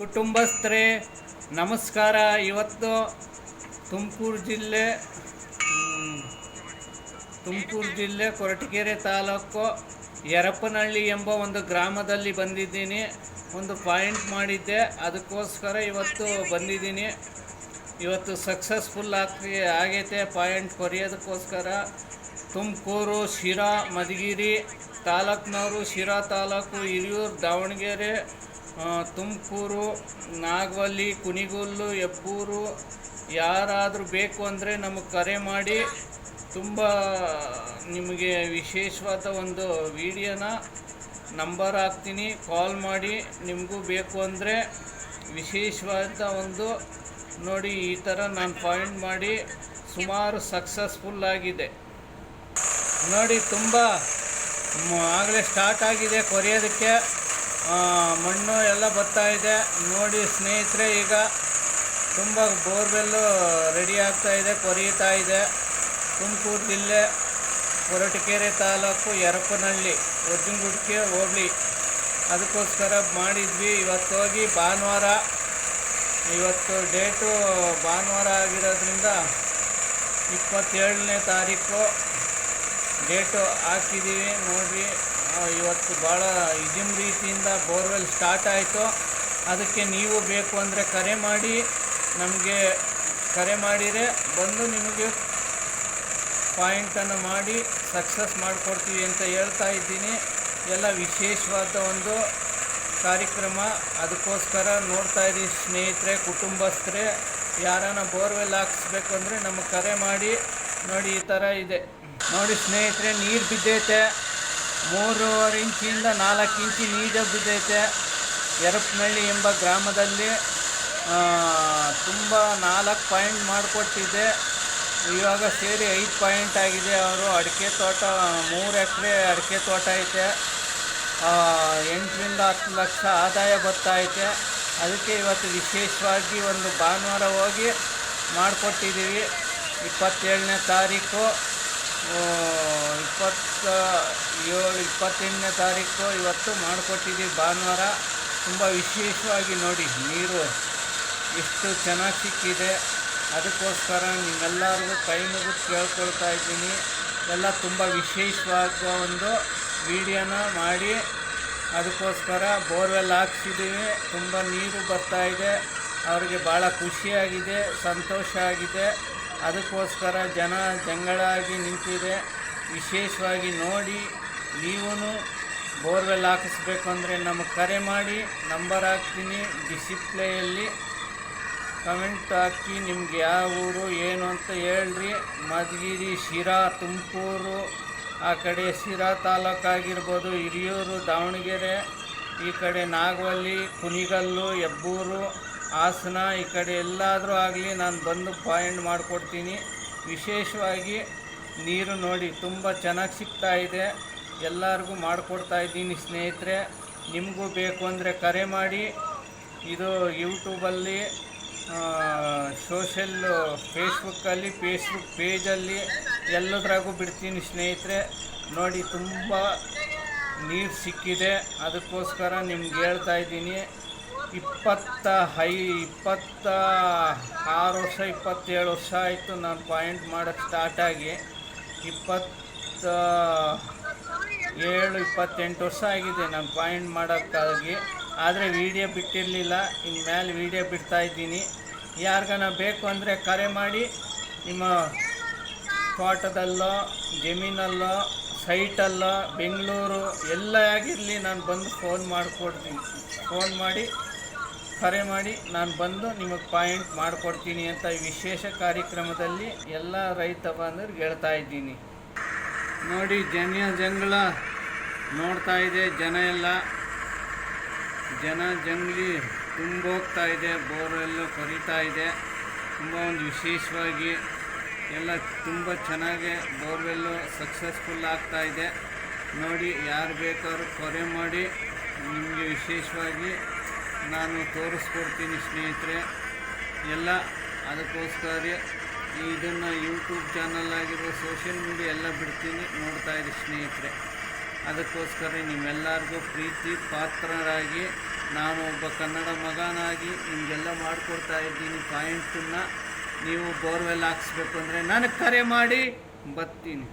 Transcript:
ಕುಟುಂಬಸ್ಥರೇ, ನಮಸ್ಕಾರ. ಇವತ್ತು ತುಮಕೂರು ಜಿಲ್ಲೆ ತುಮಕೂರು ಜಿಲ್ಲೆ ಕೊರಟಗೆರೆ ತಾಲೂಕು ಯರಪ್ಪನಹಳ್ಳಿ ಎಂಬ ಒಂದು ಗ್ರಾಮದಲ್ಲಿ ಬಂದಿದ್ದೀನಿ. ಒಂದು ಪಾಯಿಂಟ್ ಮಾಡಿದ್ದೆ. ಅದಕ್ಕೋಸ್ಕರ ಇವತ್ತು ಬಂದಿದ್ದೀನಿ. ಇವತ್ತು ಸಕ್ಸಸ್ಫುಲ್ ಆಗ್ತಿ, ಆಗೈತೆ ಪಾಯಿಂಟ್ ಕೊರಿಯೋದಕ್ಕೋಸ್ಕರ. ತುಮಕೂರು ಶಿರಾ ಮಧುಗಿರಿ ತಾಲೂಕ್ನವರು, ಶಿರಾ ತಾಲೂಕು ಹಿರಿಯೂರು ದಾವಣಗೆರೆ ತುಮಕೂರು, ನಾಗವಲ್ಲಿ ಕುಣಿಗಲ್ಲು ಹೆಬ್ಬೂರು ಯಾರಾದರೂ ಬೇಕು ಅಂದರೆ ನಮಗೆ ಕರೆ ಮಾಡಿ. ತುಂಬ ನಿಮಗೆ ವಿಶೇಷವಾದ ಒಂದು ವಿಡಿಯೋನ ನಂಬರ್ ಹಾಕ್ತೀನಿ. ಕಾಲ್ ಮಾಡಿ ನಿಮಗೂ ಬೇಕು ಅಂದರೆ ವಿಶೇಷವಾದ ಒಂದು ನೋಡಿ ಈ ಥರ ನಾನು ಪಾಯಿಂಟ್ ಮಾಡಿ ಸುಮಾರು ಸಕ್ಸಸ್ಫುಲ್ ಆಗಿದೆ. ನೋಡಿ ತುಂಬ ಆಗಲೇ ಸ್ಟಾರ್ಟ್ ಆಗಿದೆ ಕೊರೆಯೋದಕ್ಕೆ. ಮಣ್ಣು ಎಲ್ಲ ಬರ್ತಾ ಇದೆ. ನೋಡಿ ಸ್ನೇಹಿತರೆ ಈಗ ತುಂಬ ಬೋರ್ವೆಲ್ಲು ರೆಡಿ ಆಗ್ತಾ ಇದೆ ಇದೆ. ತುಮಕೂರು ಜಿಲ್ಲೆ ಕೊರಟಗೆರೆ ತಾಲೂಕು ಎರಪನಹಳ್ಳಿ ಒಜ್ಜಂಗುಡ್ಕೆ ಹೋಬಳಿ. ಅದಕ್ಕೋಸ್ಕರ ಮಾಡಿದ್ವಿ. ಇವತ್ತು ಹೋಗಿ ಭಾನುವಾರ ಇವತ್ತು ಡೇಟು ಭಾನುವಾರ ಆಗಿರೋದ್ರಿಂದ ಇಪ್ಪತ್ತೇಳನೇ ತಾರೀಕು ಡೇಟು ಹಾಕಿದ್ದೀವಿ. ನೋಡಿರಿ. ಆ, ಇವತ್ತು ಭಾಳ ಇಜಿಮ್ ರೀತಿಯಿಂದ ಬೋರ್ವೆಲ್ ಸ್ಟಾರ್ಟ್ ಆಯಿತು. ಅದಕ್ಕೆ ನೀವು ಬೇಕು ಅಂದರೆ ಕರೆ ಮಾಡಿ, ನಮಗೆ ಕರೆ ಮಾಡಿದರೆ ಬಂದು ನಿಮಗೆ ಪಾಯಿಂಟನ್ನು ಮಾಡಿ ಸಕ್ಸಸ್ ಮಾಡಿಕೊಡ್ತೀವಿ ಅಂತ ಹೇಳ್ತಾ ಇದ್ದೀನಿ. ಎಲ್ಲ ವಿಶೇಷವಾದ ಒಂದು ಕಾರ್ಯಕ್ರಮ. ಅದಕ್ಕೋಸ್ಕರ ನೋಡ್ತಾ ಇದ್ದೀವಿ ಸ್ನೇಹಿತರೆ, ಕುಟುಂಬಸ್ಥರೇ, ಯಾರನ್ನ ಬೋರ್ವೆಲ್ ಹಾಕ್ಸ್ಬೇಕು ಅಂದರೆ ನಮಗೆ ಕರೆ ಮಾಡಿ. ನೋಡಿ ಈ ಥರ ಇದೆ. ನೋಡಿ ಸ್ನೇಹಿತರೆ, ನೀರು ಬಿದ್ದೈತೆ. ಮೂರುವರೆ ಇಂಚಿಂದ ನಾಲ್ಕು ಇಂಚಿ ನೀರು ಬಿದ್ದೈತೆ. ಎರಪ್ನಳ್ಳಿ ಎಂಬ ಗ್ರಾಮದಲ್ಲಿ ತುಂಬ ನಾಲ್ಕು ಪಾಯಿಂಟ್ ಮಾಡಿಕೊಟ್ಟಿದ್ದೆ. ಇವಾಗ ಸೇರಿ ಐದು ಪಾಯಿಂಟ್ ಆಗಿದೆ ಅವರು. ಅಡಿಕೆ ತೋಟ, ಮೂರು ಎಕರೆ ಅಡಿಕೆ ತೋಟ ಐತೆ. ಎಂಟರಿಂದ ಹತ್ತು ಲಕ್ಷ ಆದಾಯ ಬರ್ತಾ ಐತೆ. ಅದಕ್ಕೆ ಇವತ್ತು ವಿಶೇಷವಾಗಿ ಒಂದು ಭಾನುವಾರ ಹೋಗಿ ಮಾಡಿಕೊಟ್ಟಿದ್ದೀವಿ. ಇಪ್ಪತ್ತೇಳನೇ ತಾರೀಕು. ಇಪ್ಪತ್ತ, ಏಳು, ಇಪ್ಪತ್ತೆಂಟನೇ ತಾರೀಕು ಇವತ್ತು ಮಾಡಿಕೊಟ್ಟಿದ್ದೀವಿ ಭಾನುವಾರ. ತುಂಬ ವಿಶೇಷವಾಗಿ ನೋಡಿ, ನೀರು ಎಷ್ಟು ಚೆನ್ನಾಗಿ ಸಿಕ್ಕಿದೆ. ಅದಕ್ಕೋಸ್ಕರ ನಿಮ್ಮೆಲ್ಲರಿಗೂ ಕೈ ಮುಗಿದು ಕೇಳ್ಕೊಳ್ತಾ ಇದ್ದೀನಿ. ಎಲ್ಲ ತುಂಬ ವಿಶೇಷವಾದ ಒಂದು ವಿಡಿಯೋನ ಮಾಡಿ, ಅದಕ್ಕೋಸ್ಕರ ಬೋರ್ವೆಲ್ ಹಾಕ್ಸಿದ್ದೀವಿ. ತುಂಬ ನೀರು ಬರ್ತಾ ಇದೆ. ಅವರಿಗೆ ಭಾಳ ಖುಷಿಯಾಗಿದೆ, ಸಂತೋಷ ಆಗಿದೆ. ಅದಕ್ಕೋಸ್ಕರ ಜನ ಜಂಗಳಾಗಿ ನಿಂತಿದೆ. ವಿಶೇಷವಾಗಿ ನೋಡಿ ನೀವೂ ಬೋರ್ವೆಲ್ ಹಾಕಿಸ್ಬೇಕು ಅಂದರೆ ನಮಗೆ ಕರೆ ಮಾಡಿ, ನಂಬರ್ ಹಾಕ್ತೀನಿ, ಡಿಸಿಪ್ಲೇಯಲ್ಲಿ ಕಮೆಂಟ್ ಹಾಕಿ ನಿಮ್ಗೆ ಯಾವ ಊರು, ಏನು ಅಂತ ಹೇಳ್ರಿ. ಮಧುಗಿರಿ, ಶಿರಾ, ತುಮಕೂರು, ಆ ಕಡೆ ಶಿರಾ ತಾಲೂಕಾಗಿರ್ಬೋದು, ಹಿರಿಯೂರು, ದಾವಣಗೆರೆ, ಈ ಕಡೆ ನಾಗವಲ್ಲಿ ಕುನಿಗಲ್ಲು ಹೆಬ್ಬೂರು ಹಾಸನ ಈ ಕಡೆ ಎಲ್ಲಾದರೂ ಆಗಲಿ ನಾನು ಬಂದು ಪಾಯಿಂಟ್ ಮಾಡಿಕೊಡ್ತೀನಿ. ವಿಶೇಷವಾಗಿ ನೀರು ನೋಡಿ, ತುಂಬ ಚೆನ್ನಾಗಿ ಸಿಗ್ತಾ ಇದೆ. ಎಲ್ಲರಿಗೂ ಮಾಡಿಕೊಡ್ತಾ ಇದ್ದೀನಿ ಸ್ನೇಹಿತರೆ. ನಿಮಗೂ ಬೇಕು ಅಂದರೆ ಕರೆ ಮಾಡಿ. ಇದು ಯೂಟ್ಯೂಬಲ್ಲಿ ಸೋಷಲ್ ಫೇಸ್ಬುಕ್ಕಲ್ಲಿ ಫೇಸ್ಬುಕ್ ಪೇಜಲ್ಲಿ ಎಲ್ಲದ್ರಾಗೂ ಬಿಡ್ತೀನಿ ಸ್ನೇಹಿತರೆ. ನೋಡಿ, ತುಂಬ ನೀರು ಸಿಕ್ಕಿದೆ. ಅದಕ್ಕೋಸ್ಕರ ನಿಮ್ಗೆ ಹೇಳ್ತಾ ಇದ್ದೀನಿ. ಇಪ್ಪತ್ತ ಹೈ, ಇಪ್ಪತ್ತ ಆರು ವರ್ಷ, ಇಪ್ಪತ್ತೇಳು ವರ್ಷ ಆಯಿತು ನಾನು ಪಾಯಿಂಟ್ ಮಾಡೋಕ್ಕೆ ಸ್ಟಾರ್ಟ್ ಆಗಿ. ಇಪ್ಪತ್ತ ಏಳು, ಇಪ್ಪತ್ತೆಂಟು ವರ್ಷ ಆಗಿದೆ ನಾನು ಪಾಯಿಂಟ್ ಮಾಡೋಕ್ಕಾಗಿ. ಆದರೆ ವೀಡಿಯೋ ಬಿಟ್ಟಿರಲಿಲ್ಲ. ಇನ್ಮೇಲೆ ವೀಡಿಯೋ ಬಿಡ್ತಾಯಿದ್ದೀನಿ ಯಾರಿಗಾನ ಬೇಕು ಅಂದರೆ ಕರೆ ಮಾಡಿ. ನಿಮ್ಮ ತೋಟದಲ್ಲೋ, ಜಮೀನಲ್ಲೋ ಸೈಟಲ್ಲೋ ಬೆಂಗಳೂರು ಎಲ್ಲ ಆಗಿರಲಿ ನಾನು ಬಂದು ಫೋನ್ ಮಾಡಿಕೊಡ್ತೀನಿ. ಫೋನ್ ಮಾಡಿ ಕರೆ ಮಾಡಿ, ನಾನು ಬಂದು ನಿಮಗೆ ಪಾಯಿಂಟ್ ಮಾಡಿಕೊಡ್ತೀನಿ ಅಂತ ವಿಶೇಷ ಕಾರ್ಯಕ್ರಮದಲ್ಲಿ ಎಲ್ಲ ರೈತ ಬಂಧುರಿಗೆ ಹೇಳ್ತಾ ಇದ್ದೀನಿ. ನೋಡಿ ಜನ ಜಂಗಳ ನೋಡ್ತಾ ಇದೆ ಜನ ಎಲ್ಲ. ಜನ ಜಂಗ್ಲಿ ತುಂಬೋಗ್ತಾ ಇದೆ ಬೋರೆಲ್ಲ ಕೊರಿತಾ ಇದೆ. ತುಂಬ ಒಂದು ವಿಶೇಷವಾಗಿ ಎಲ್ಲ ತುಂಬ ಚೆನ್ನಾಗಿ ಬೋರ್ವೆಲ್ಲು ಸಕ್ಸಸ್ಫುಲ್ ಆಗ್ತಾ ಇದೆ. ನೋಡಿ, ಯಾರು ಬೇಕಾದ್ರೂ ಕೊರೆ ಮಾಡಿ, ನಿಮಗೆ ವಿಶೇಷವಾಗಿ ನಾನು ತೋರಿಸ್ಕೊಡ್ತೀನಿ ಸ್ನೇಹಿತರೆ, ಎಲ್ಲ ಅದಕ್ಕೋಸ್ಕರ ಇದನ್ನು ಯೂಟ್ಯೂಬ್ ಚಾನಲ್ ಆಗಿರೋ ಸೋಷಿಯಲ್ ಮೀಡಿಯಾ ಎಲ್ಲ ಬಿಡ್ತೀನಿ, ನೋಡ್ತಾ ಇರಿ ಸ್ನೇಹಿತರೆ. ಅದಕ್ಕೋಸ್ಕರ ನಿಮ್ಮೆಲ್ಲರಿಗೂ ಪ್ರೀತಿ, ಪಾತ್ರರಾಗಿ ನಾನು ಒಬ್ಬ ಕನ್ನಡ ಮಗನಾಗಿ ನಿಮಗೆಲ್ಲ ಮಾಡಿಕೊಡ್ತಾ ಇದ್ದೀನಿ ಪಾಯಿಂಟನ್ನು ನೀವು ಬೋರ್ವೆಲ್ ಹಾಕ್ಸ್ಬೇಕು ಅಂದರೆ ನನಗೆ ಕರೆ ಮಾಡಿ, ಬರ್ತೀನಿ.